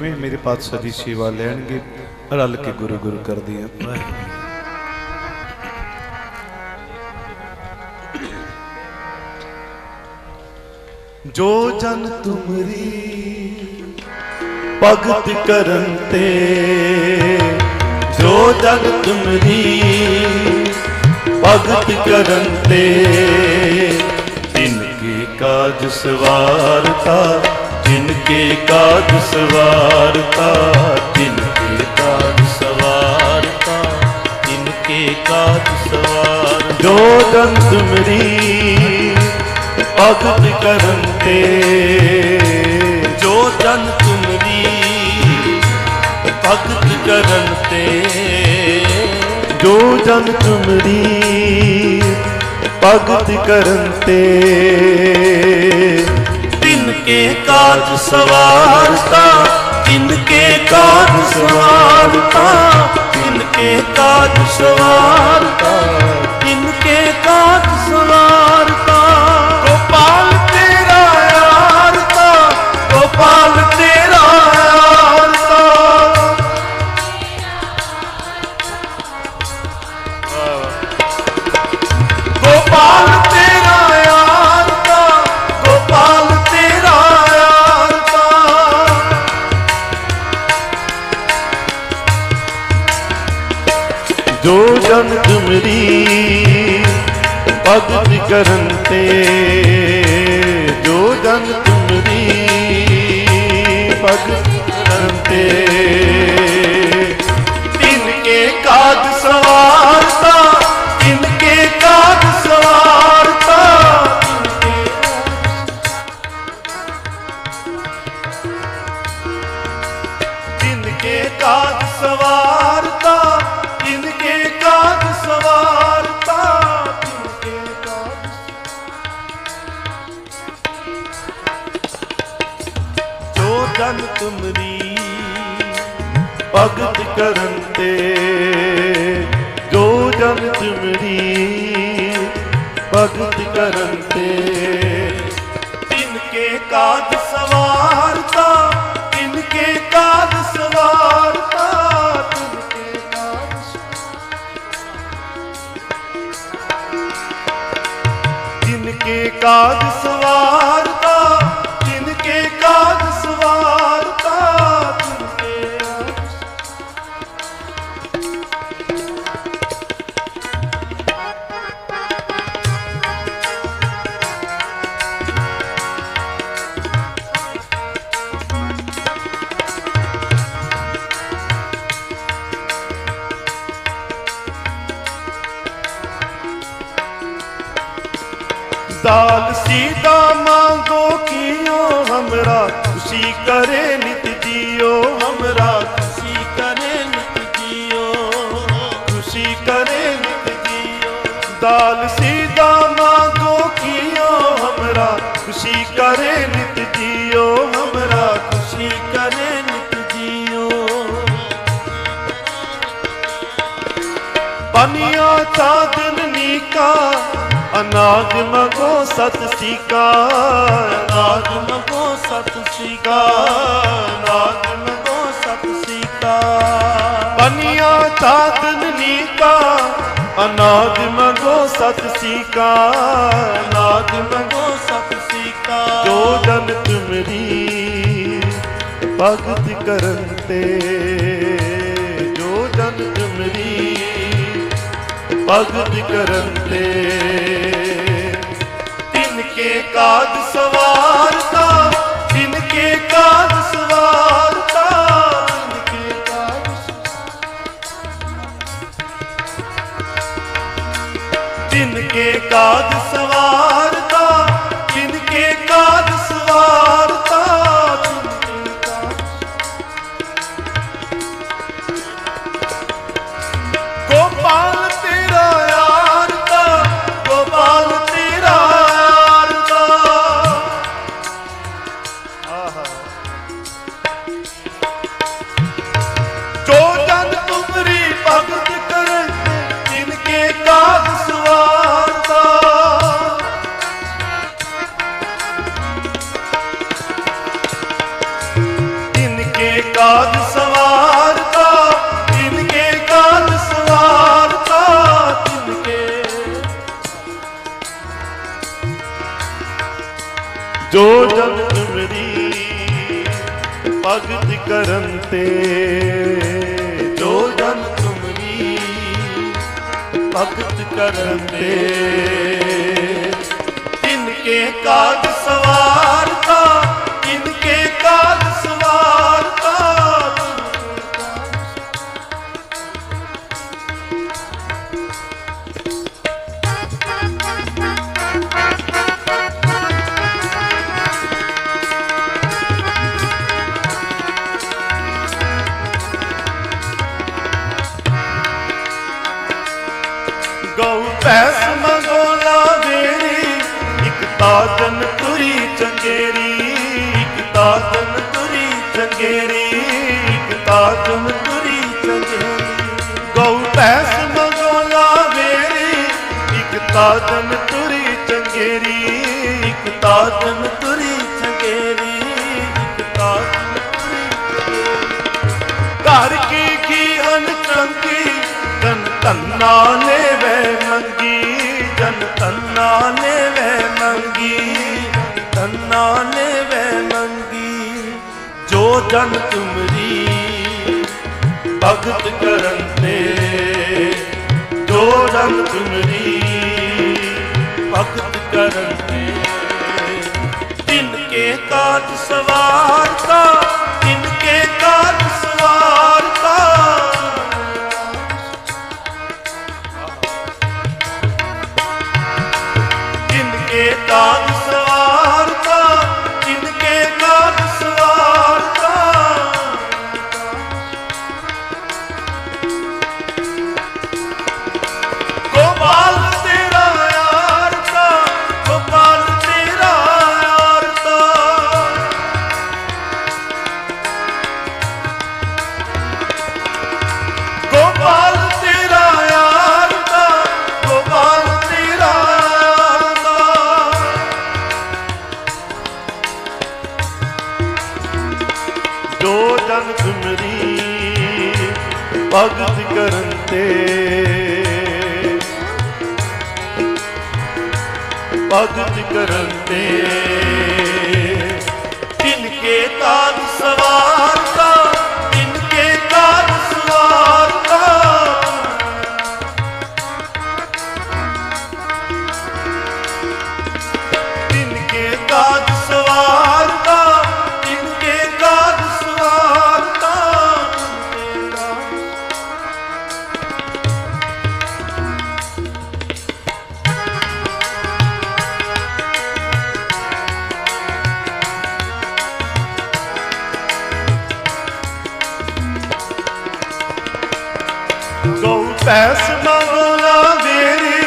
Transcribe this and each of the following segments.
ਵੀ ਮੇਰੇ ਪਾਤਸ਼ਾਹ ਦੀ ਸੇਵਾ ਲੈਣਗੇ, ਰਲ ਕੇ ਗੁਰੂ ਗੁਰੂ ਕਰਦੇ ਆ। ਜੋ ਜਨ ਤੁਮਰੀ ਭਗਤ ਕਰਨ ਤੇ, ਜੋ ਜਨ ਤੁਮਰੀ ਭਗਤ ਕਰਨ ਤੇ, ਤਿਨ ਕੀ ਕਾਜ ਸਵਾਰਤਾ ਤਿਨ ਕੇ ਕਾਜ ਸਵਾਰਤਾ ਤਿਨ ਕੇ ਕਾਜ ਸਵਾਰਤਾ ਤਿਨ ਕੇ ਕਾਜ ਸਵਾਰ ਜੋ ਜਨ ਤੁਮਰੀ ਭਗਤ ਕਰਨ ਤੇ ਜੋ ਜਨ ਤੁਮਰੀ ਭਗਤ ਕਰਨ ਤੇ ਜੋ ਜਨ ਤੁਮਰੀ ਭਗਤ ਕਰਨ ਤੇ ਕੇ ਕਾਜ ਸਵਾਰਤਾ। ਭਗਤ ਕਰਨ ਤੇ ਜੋ ਜਨ ਤੁਮਰੀ ਭਗਤ ਕਰਨ ਤੇ। ਤਿਨ ਕੇ ਕਾਜ ਸਵਾਰਤਾ, ਤਿਨ ਕੇ ਕਾਜ ਸਵਾਰਤਾ, ਤਿਨ ਕੇ ਕਾਜ ਸਵਾਰਤਾ, ਤਿਨ ਕੇ ਕਾਜ ਸਵਾਰਤਾ। ਜਨ ਤੁਮਰੀ, ਭਗਤ ਕਰਨ ਤੇ। ਜੋ ਜਨ ਤੁਮਰੀ ਭਗਤ ਕਰਨ ਤੇ। ਤਿਨ ਕੇ ਕਾਜ ਸਵਾਰਤਾ, ਤਿਨ ਕੇ ਕਾਜ ਸਵਾਰਤਾ। ਤਿਨ ਕੇ ਕਾਜ ਸਵਾਰਤਾ दाल सीधा मांगो कियो हमरा खुशी करे नित जियो हमरा खुशी करे नित जियो खुशी करे नित जियो दाल सीधा मांगो कियो हमरा खुशी करे नित जियो हमरा खुशी करे नित जियो बनिया चांदनी का ਅਨਾਜ ਮਗੋ ਸਤ ਸਿਕਾਰ। ਅਨਾਜ ਮਗੋ ਸਤ ਸਿਕਾਰ। ਅਨਾਜ ਮਗੋ ਸਤ ਸਿਕਾਰ। ਬਨਿਆ ਤਾਤਨ ਨੀਕਾ ਅਨਾਜ ਮਗੋ ਸਤ ਸਿਕਾ ਅਨਾਜ ਮਗੋ ਸਤ ਸਿਕਾਰ। ਜੋ ਦਨ ਤੁਮਰੀ ਭਗਤ ਕਰਨ ਤੇ। ਭਗਤ ਕਰਨ ਤੇ। ਤਿਨ ਕੇ ਕਾਜ ਸਵਾਰਤਾ ਤਿਨ ਕੇ ਕਾਜ ਸਵਾਰਤਾ ਤਿਨ ਕੇ ਕਾਜ ਤਿਨ ਕੇ ਕਾਜ ਸਵਾਰਤਾ ਕਾਜ ਸਵਾਰਤਾ ਤਿਨਕੇ ਕਾਜ ਸਵਾਰਤਾ ਤਿਨਕੇ। ਜੋ ਜਗਤ ਮਰੀ ਭਗਤ ਕਰਨ ਤੇ, ਜੋ ਜਨ ਮਰੀ ਭਗਤ ਕਰਨ ਤੇ, ਤਿਨਕੇ ਕਾਜ ਸਵਾਰਤਾ ਤੇਰੀ ਪਿਤਾ ਤੁਰੀ ਚਲੇ ਪੈਸ ਮਗੋ ਲਾਵੇਰੀ ਇਕ ਤਾਦਨ ਤੁਰੀ ਚੰਗੇਰੀ। ਇਕ ਤਾਦਨ ਤੁਰੀ ਚੰਗੇਰੀ। ਇਕ ਤਾਦਨ ਤੁਰੀ ਘਰ ਕੀ ਕੀ ਅਨਕੰਕੀ ਤਨ ਨਾਲੇ ਵੇ ਮੰਗੀ। ਜਨ ਤਨ ਨਾਲੇ ਜਨ ਤੁਮਰੀ ਭਗਤ ਕਰਨ ਤੇ। ਜੋ ਜਨ ਤੁਮਰੀ ਭਗਤ ਕਰਨ ਤੇ। ਤਿਨਕੇ ਕਾਜ ਸਵਾਰਤਾ ਭਗਤ ਕਰਨ ਤੇ। ਭਗਤ ਕਰਨ ਤੇ। ਤਿਨਕੇ ਤਾਜ ਸਵਾ ਪੈਸ ਮੰਗੋਲਾ ਵੇਰੀ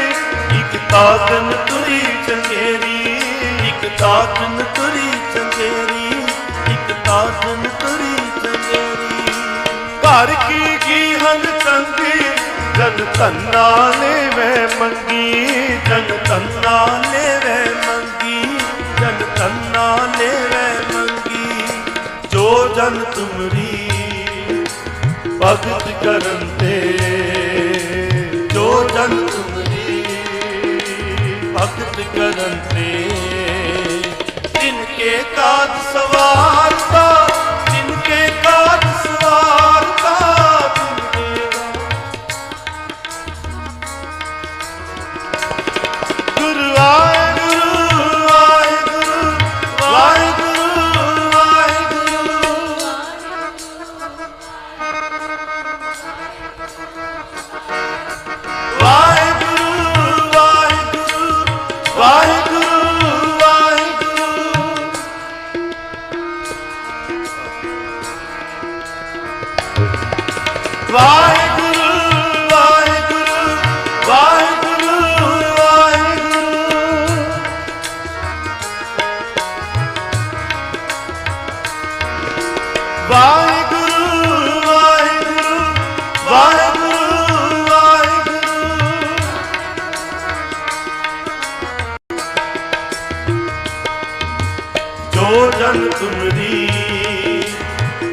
ਇੱਕ ਤਾਜਨ ਤੁਰੀ ਚੰਗੇਰੀ, ਇੱਕ ਤਾਜਨ ਤੁਰੀ ਚੰਗੇਰੀ, ਇੱਕ ਤਾਜਨ ਤੁਰੀ ਚੰਗੇਰੀ। ਘਰ ਕੀ ਕੀ ਹਨ ਚੰਗੀ ਜਨ ਧੰਨਾ ਨੇ ਵੇ ਮੰਗੀ। ਜਨ ਧੰਨਾ ਨੇ ਵੇ ਮੰਗੀ, ਜਨ ਤੰਨਾ ਨੇ ਵੇ ਮੰਗੀ। ਜੋ ਜਨ ਤੁਮਰੀ, ਭਗਤ God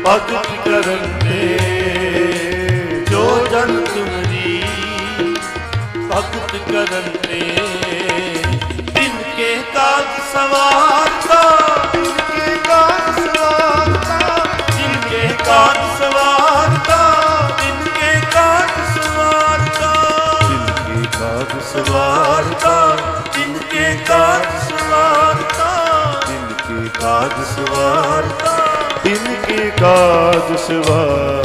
ਭਗਤ ਕਰਨ ਤੇ ਜੋ ਜਨ ਤੁਮਰੀ, ਭਗਤ ਕਰਨ ਤੇ ਦਿਨ ਕੇ ਕਾਜ ਸਵਾਰਤਾ ਦਿਨ ਕੇ ਕਾਜ ਸਵਾਰਤਾ ਦਿਨ ਕੇ ਕਾਜ ਸਵਾਰਤਾ ਦਿਨ ਕੇ ਕਾਜ ਸਵਾਰਤਾ ਕੀ ਕਾਜ ਸਵਾਰਤਾ ਦਿਨ ਕੇ ਕਾਜ ਸਵਾਰਤਾ ਦਿਨ ਕੀ ਕਾਜ ਸਵਾਰਤਾ ਕੀ ਕਾਜ ਸਿਵਾ